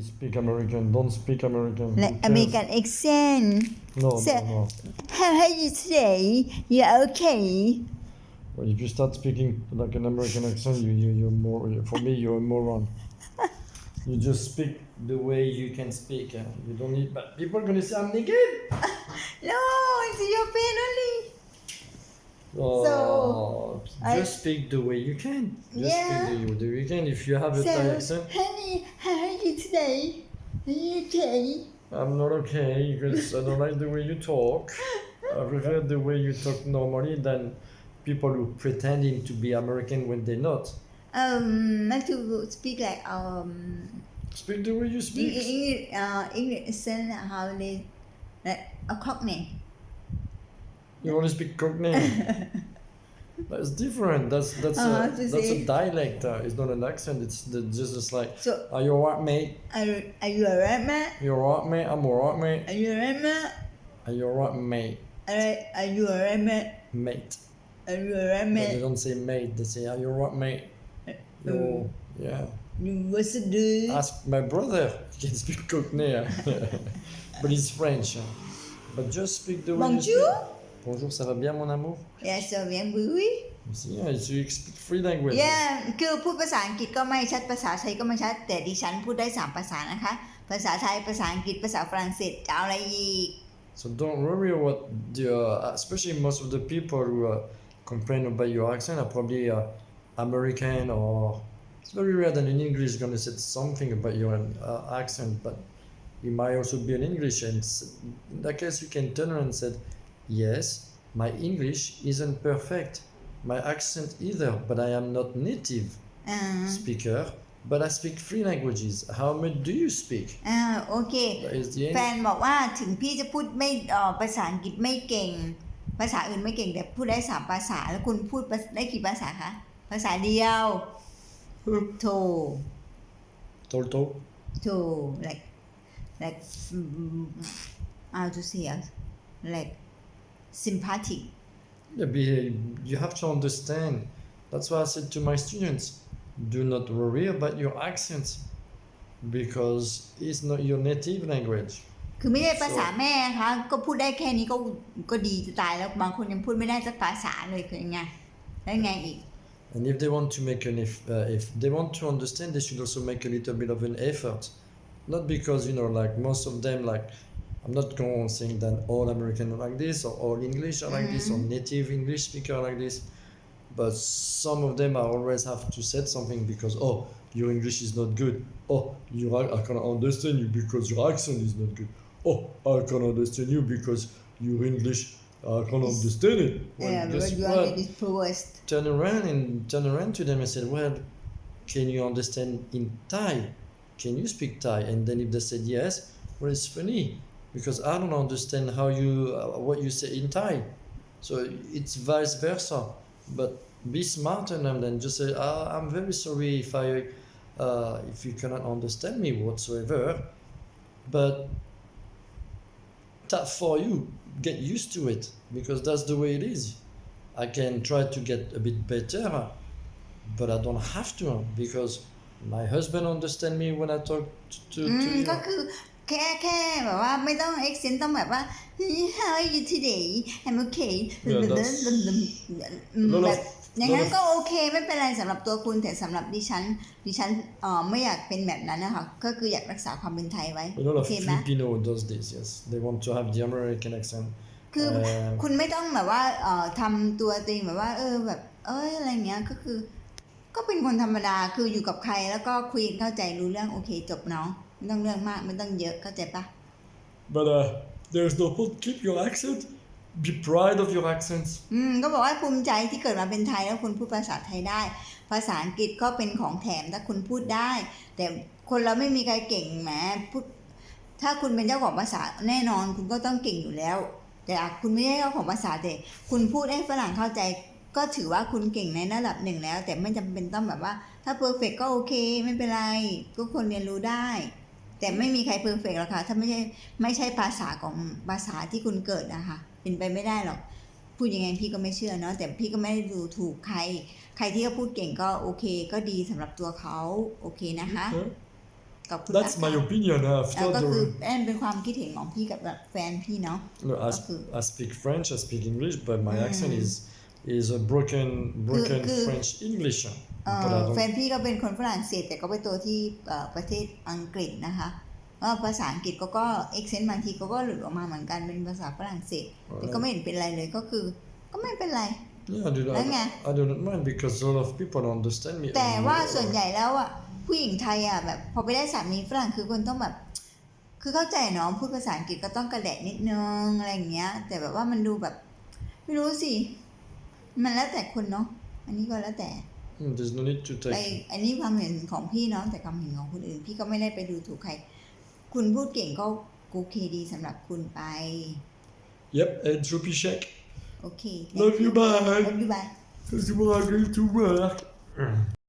Speak American. Don't speak American. like? American accent. No, So- no, no. How are you today? You okay? Well, if you start speaking like an American accent, you, you you're more. For me, you're a moron. you just speak the way you can speak. uh, You don't need. But people are gonna say I'm naked. No, it's your pain only. Oh, I- just speak the way you can. Just Yeah. speak the, the way you can. If you have a So, accent, honey, how are you today? Are you okay? I'm not okay because I don't like the way you talk. I prefer the way you talk normally than people who pretending to be American when they're not. Um, like to speak like um, Speak the way you speak. English, uh, English accent how they like a cockney. You want to speak Cockney? that's different. That's that's Uh, a, that's a dialect. Uh, it's not an accent. It's the, just just like, So, are you alright, mate? are, you- are you alright, Matt? You alright, mate? I'm alright, mate. Are you alright, Matt? Are you alright, mate? Alright, are you alright, Matt? Mate. Are you alright, But they Matt? don't say mate. They say, are you alright, mate? Yo, yeah. You what's it do? Ask my brother. He can speak Cockney, uh, but he's French. uh. But just speak the way. Bonjour. Bonjour, ça va bien, mon amour? Yes, so bien, oui, oui. You see, yeah, so you speak three languages. Yeah คือพูดภาษาอังกฤษก็ไม่ชัดภาษาไทยก็ไม่ชัด แต่ดิฉันพูดได้สามภาษานะคะ ภาษาไทยภาษาอังกฤษภาษาฝรั่งเศสจะเอาอะไรอีก So don't worry about the, uh, especially most of the people who uh, complain about your accent are probably uh, American or it's very rare that an English is gonna say something about your uh, accent, but it might also be an English, and s- in that case you can turn around and say, yes, my English isn't perfect, my accent either, but I am not native อ่า speaker, but I speak three languages. How much do you speak? อ่าโอเค That is the แฟ end. นบอกว่าถึงพี่จะพูดไม่เอ่อภาษาอังกฤษไม่เก่ง ภาษาอื่นไม่เก่งแต่พูดได้สามภาษา แล้วคุณพูดได้กี่ภาษาคะ ภาษาเดียวโถ Tolto. โถ like like mm, how to say it? like sympathetic Yeah, but you have to understand. That's why I said to my students, do not worry about your accent because it's not your native language. คือไม่ได้ภาษาแม่นะคะก็พูดได้แค่นี้ก็ก็ดีจะตายแล้วบางคนยังพูดไม่ได้สักภาษาเลยคือยังไงแล้วไงอีก And if they want to make an if, uh, if they want to understand, they should also make a little bit of an effort. Not because you know, like most of them, like I'm not going saying that all American are like this or all English are like this or mm-hmm. native English speaker are like this, but some of them I always have to say something because oh your English is not good. Oh you I cannot understand you because your accent is not good. Oh I can understand you because your English I can't understand it. Well, yeah guess but you what? this poorest turn around and turn around to them and said, "Well, can you understand in Thai? Can you speak Thai?" And then if they said yes, well, it's funny because I don't understand how you uh, what you say in Thai. So it's vice versa. But be smart enough then just say, ah, "I'm very sorry if I uh, if you cannot understand me whatsoever." But tough for you. Get used to it because that's the way it is. I can try to get a bit better, but I don't have to because my husband understand me when I talk to, to, อื to ม you. ก็คือ แค่แค่แบบว่าไม่ต้อง accent ต้องแบบว่า how are you today I'm okay Yeah, that's- อืม lot of- แบบอย่างนั้น lot of- ก็โอเคไม่เป็นไรสำหรับตัวคุณแต่สำหรับดิฉันดิฉันเอ่อไม่อยากเป็นแบบนั้นนะคะก็คืออยากรักษาความเป็นไทยไว้ A lot โอ of เคไหม Filipino does this. Yes, they want to have the American accent. คือเอ่อคุณไม่ต้องแบบว่าเอ่อทำตัวตัวเองแบบว่า เออแบบ เอ้ยอะไรเงี้ยก็คือ ก็เป็นคนธรรมดาคืออยู่กับใครแล้วก็คุยเข้าใจรู้เรื่องโอเคจบเนาะ ไม่ต้องเรื่องมากไม่ต้องเยอะเข้าใจปะ But uh, there's no point. Keep your accent. Be proud of your accents. อืมก็บอกว่าภูมิใจที่เกิดมาเป็นไทยแล้วคุณพูดภาษาไทยได้ ภาษาอังกฤษก็เป็นของแถมถ้าคุณพูดได้ แต่คนเราไม่มีใครเก่งแหมพูดถ้าคุณเป็นเจ้าของภาษาแน่นอนคุณก็ต้องเก่งอยู่แล้ว แต่อะคุณไม่ใช่เจ้าของภาษาแต่คุณพูดให้ฝรั่งเข้าใจ ก็ถือว่าคุณเก่งในระดับหนึ่งแล้ว แต่ไม่จำเป็นต้องแบบว่า ถ้าเพอร์เฟกก็โอเค ไม่เป็นไรทุกคนเรียนรู้ได้ แต่ไม่มีใครเพอร์เฟกหรอกค่ะ ถ้าไม่ใช่ไม่ใช่ภาษาของภาษาที่คุณเกิดนะคะเป็นไปไม่ได้หรอก พูดยังไงพี่ก็ไม่เชื่อเนาะแต่พี่ก็ไม่ได้ดูถูกใคร ใครที่เขาพูดเก่งก็โอเค ก็ดีสำหรับตัวเขาโอเคนะคะ Okay. กับคุณ That's รัก my ค่ะ opinion แล้ว after ก็คือ the. นั่นเป็นความคิดเห็นของพี่กับแบบแฟนพี่เนาะ No, I, Okay. sp- I speak French, I speak English, but my Mm. accent is is a broken broken good. French English. เอ่อ But I แฟ don't. นพี่ก็เป็นคนฝรั่งเศสแต่ก็ไปโตที่เอ่อประเทศอังกฤษนะคะว่าภาษาอังกฤษก็ก็เอ็กเซนต์บางทีก็ก็หลุดออกมาเหมือนกันเป็นภาษาฝรั่งเศสแต่ก็ไม่เห็นเป็นไรเลยก็คือ ก็ไม่เป็นไร Yeah, I do not. Lang, I do not mind because a lot of people don't understand me. แต่ And, ว่า uh, ส่วนใหญ่แล้วอะผู้หญิงไทยอะแบบพอไปได้สามีฝรั่งคือคนต้องแบบ คือเข้าใจเนาะพูดภาษาอังกฤษก็ต้องกระแดะนิดนึงอะไรอย่างเงี้ย แต่แบบว่ามันดูแบบ ไม่รู้สิ มันแล้วแต่คนเนาะอันนี้ก็แล้วแต่ mm, there's no need to ไป take. อันนี้ความเห็นของพี่เนาะแต่ความเห็นของคนอื่น พี่ก็ไม่ได้ไปดูถูกใคร คุณพูดเก่งก็โอเคดีสำหรับคุณไป Yep, and Droopy Shake. โอเค Love you, bye. Love you bye Because you are going to work.